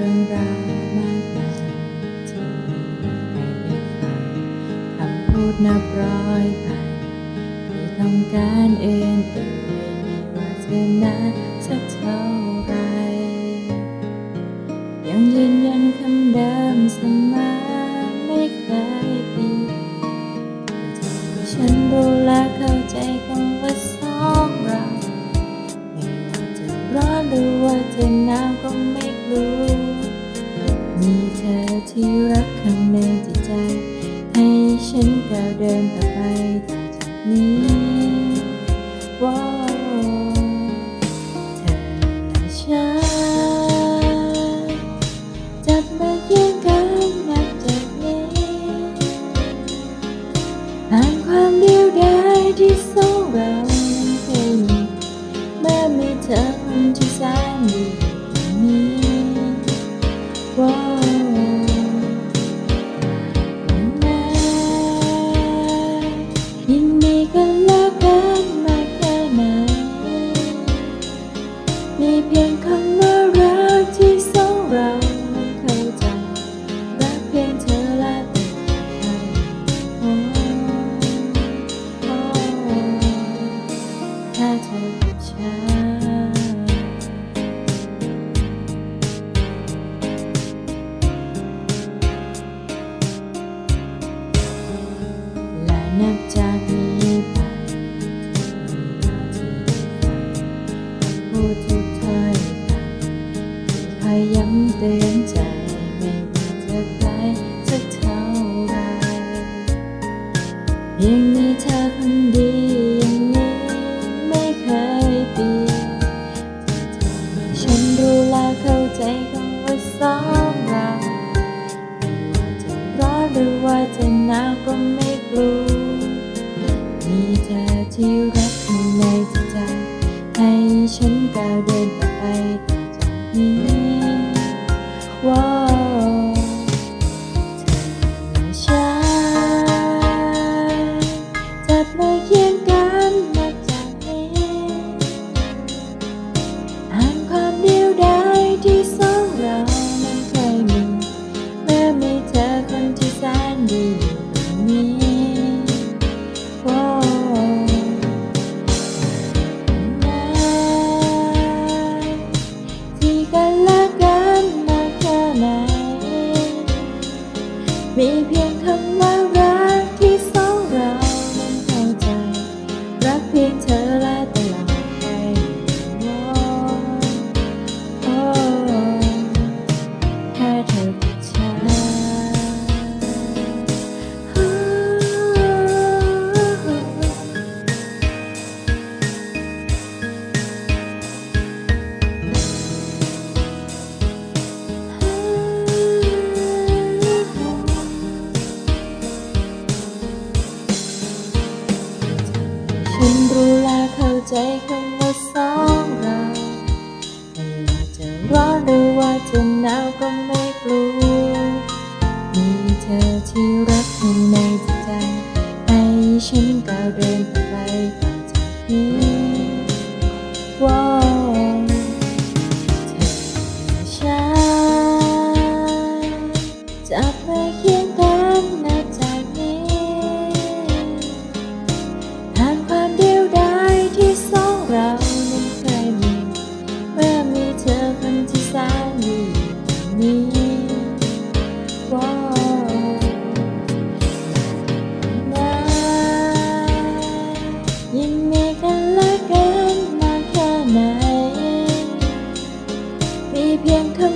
รื่องราวมากมายที่ไม่ได้ฟังคำพูดนับร้อยไปไม่ต้องการเอ็นเอ่ยไม่ว่าเธอนั้นจะเท่าไร ยังยืนยันคำเดิมเสมอไม่เคยเปลี่ยนฉันรู้และเข้าใจคำ ที่รักข้างในจิตใจ ให้ฉันก้าวเดินต่อไปต่อจากนี้ว้าวเธอและฉันจับมือเคียงกันนับจากนี้ผ่านความดี มี ยย้ำเตือนใจไม่ว่าเธอไกลสักเท่าไรเพียงมีเธอคนดีอย่างนี้ไม่เคยเปลี่ยนเธอทำให้ฉันรู้และเข้าใจคำว่าสองเราไม่ว่าจะร้อนหรือว่าจะหนาวก็ไม่กลัวมีเธอที่รักข้างในใจให้ฉันก้าวเดินต่อไปต่อจากนี้ ว้ ฉันรู้และเข้าใจคำว่าสองเราไม่ว่าจะร้อนหรือว่าจะหนาวก็ไม่กลัวมีเธอที่ร เรานั้นเคยมีเมื่อมีเธอคนที่สามอยู่นี้ว้นะยิ่งมีกันและกันมากแค่ไหน มีเพียงเธอ